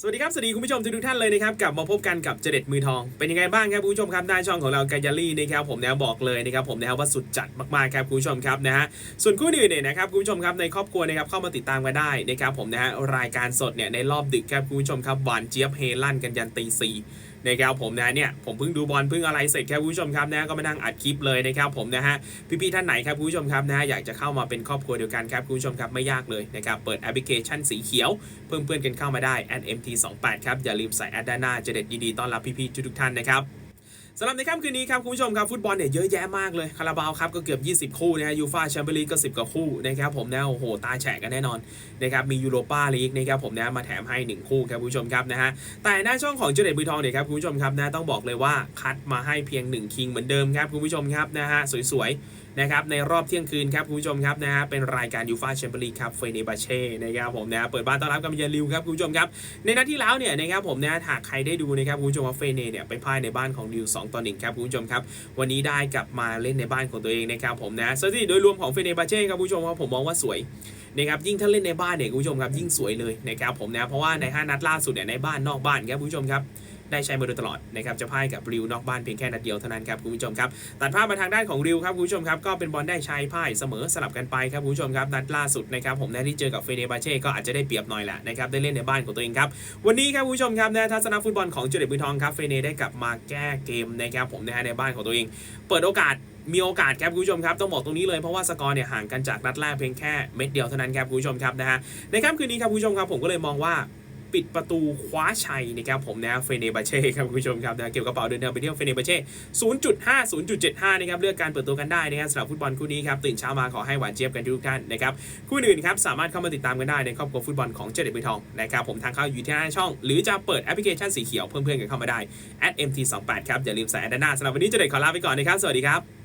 สวัสดีครับ สวัสดีคุณผู้ชมทุกท่านเลยนะครับกลับมาพบกันกับเจเด็ดมือทอง เป็นยังไงบ้างครับคุณผู้ชมครับหน้าช่องของเรากายาลี่นะครับผมนะบอกเลยนะครับผมนะว่าสุดจัดมากๆครับคุณผู้ชมครับนะฮะส่วนคู่อื่นเนี่ยนะครับคุณผู้ชมครับในครอบครัวนะครับเข้ามาติดตามกันได้นะครับผมนะฮะรายการสดเนี่ยในรอบดึกครับคุณผู้ชมครับหวานเจี๊ยบเฮลั่นกันยันตีสี่นะครับผมนะเนี่ยผมเพิ่งดูบอลเพิ่งอะไรเสร็จครับคุณผู้ชมครับนะก็มานั่งอัดคลิปเลยนะครับผมนะฮะพี่ๆท่านไหนครับคุณผู้ชมครับนะอยากจะเข้ามาเป็นครอบครัวเดียวกันครับคุณผู้ชมครับไม่ยากเลยนะครับเปิดแอปพลิเคชันสีเขียวเพิ่มเพื่อนกันเข้ามาได้ @mt28 ครับอย่าลืมใส่แอดด้านหน้าจะเด็ดยินดีต้อนรับพี่ๆทุกท่านนะครับ สำหรับในค่ำคืนนี้ครับคุณผู้ชมครับฟุตบอลเนี่ยเยอะแยะมากเลยคาราบาวครับก็เกือบ 20 คู่นะฮะยูฟาแชมเปี้ยนลีกก็ 10 กว่าคู่นะครับผมนะโอ้โหตาแฉกกันแน่นอนนะครับมียูโรปาลีกนะครับผมนะมาแถมให้ 1 คู่ครับคุณผู้ชมครับนะฮะแต่หน้าช่องของเจเด็ดมือทองเนี่ยครับคุณผู้ชมครับนะต้องบอกเลยว่าคัดมาให้เพียง 1 คิงเหมือนเดิมครับคุณผู้ชมครับนะฮะสวยๆนะครับในรอบเที่ยงคืนครับคุณผู้ชมครับนะฮะเป็นรายการยูฟาแชมเปี้ยนลีกครับเฟเนบาเช่นะครับผมนะเปิดบ้านต้อนรับกับยลิวครับคุณผู้ชมครับในนัดที่แล้วเนี่ยนะครับผมนะหากใครได้ดูนะครับคุณผู้ชมว่าเฟเนเนี่ยไปพ่ายในบ้านของลิว2ต่อ1ครับคุณผู้ชมครับวันนี้ได้กลับมาเล่นในบ้านของตัวเองนะครับผมนะสถิติโดยรวมของเฟเนบาเช่ครับคุณผู้ชมว่าผมมองว่าสวยนะครับยิ่งถ้าเล่นในบ้านเนี่ยคุณผู้ชมครับยิ่งสวยเลยนะครับผมนะเพราะว่าในห้านัดล่าสุดเนี่ยในบ้านนอกบ้านครับคุณผู้ชมครับ ได้ใช้มาโดยตลอดนะครับจะพ่ายกับริวนอกบ้านเพียงแค่นัดเดียวเท่านั้นครับคุณผู้ชมครับตัดภาพมาทางด้านของริวครับคุณผู้ชมครับก็เป็นบอลได้ใช้พ่ายเสมอสลับกันไปครับคุณผู้ชมครับนัดล่าสุดนะครับผมได้ที่เจอกับเฟเนบาเช่ก็อาจจะได้เปรียบหน่อยแหละนะครับได้เล่นในบ้านของตัวเองครับวันนี้ครับคุณผู้ชมครับนะทัศนฟุตบอลของจุดเด็ดมือทองครับเฟเนได้กลับมาแก้เกมนะครับผมนะฮะในบ้านของตัวเอง เปิดโอกาสมีโอกาสครับคุณผู้ชมครับต้องบอกตรงนี้เลยเพราะว่าสกอร์เนี่ยห่างกันจากนัดแรกเพียงแค่เม็ดเดียวเท่านั้นครับคุณผู้ชมครับนะฮะในค่ำคืนนี้ครับคุณผู้ชมครับผมก็เลยมองว่า ปิดประตูคว้าชัยนะครับผมนะเฟเนบาเช่ครับคุณผู้ชมครับนะเกี่ยวกับกระเป๋าเดินทางไปเที่ยวเฟเนบาเช่ 0.5 0.75 นะครับเลือกการเปิดตัวกันได้นะครับสำหรับฟุตบอลคู่นี้ครับตื่นเช้ามาขอให้หวานเจี๊ยบกันทุกท่านนะครับคู่อื่นครับสามารถเข้ามาติดตามกันได้ในครอบครัวฟุตบอลของเจเด็ดใบทองนะครับผมทางเข้าอยู่ที่หน้าช่อง หรือจะเปิดแอปพลิเคชันสีเขียวเพื่อนกันเข้ามาได้ @mt28 ครับอย่าลืมใส่แอดด้านหน้าสำหรับวันนี้เจเด็ดขอลาไปก่อนนะครับสวัสดีครับ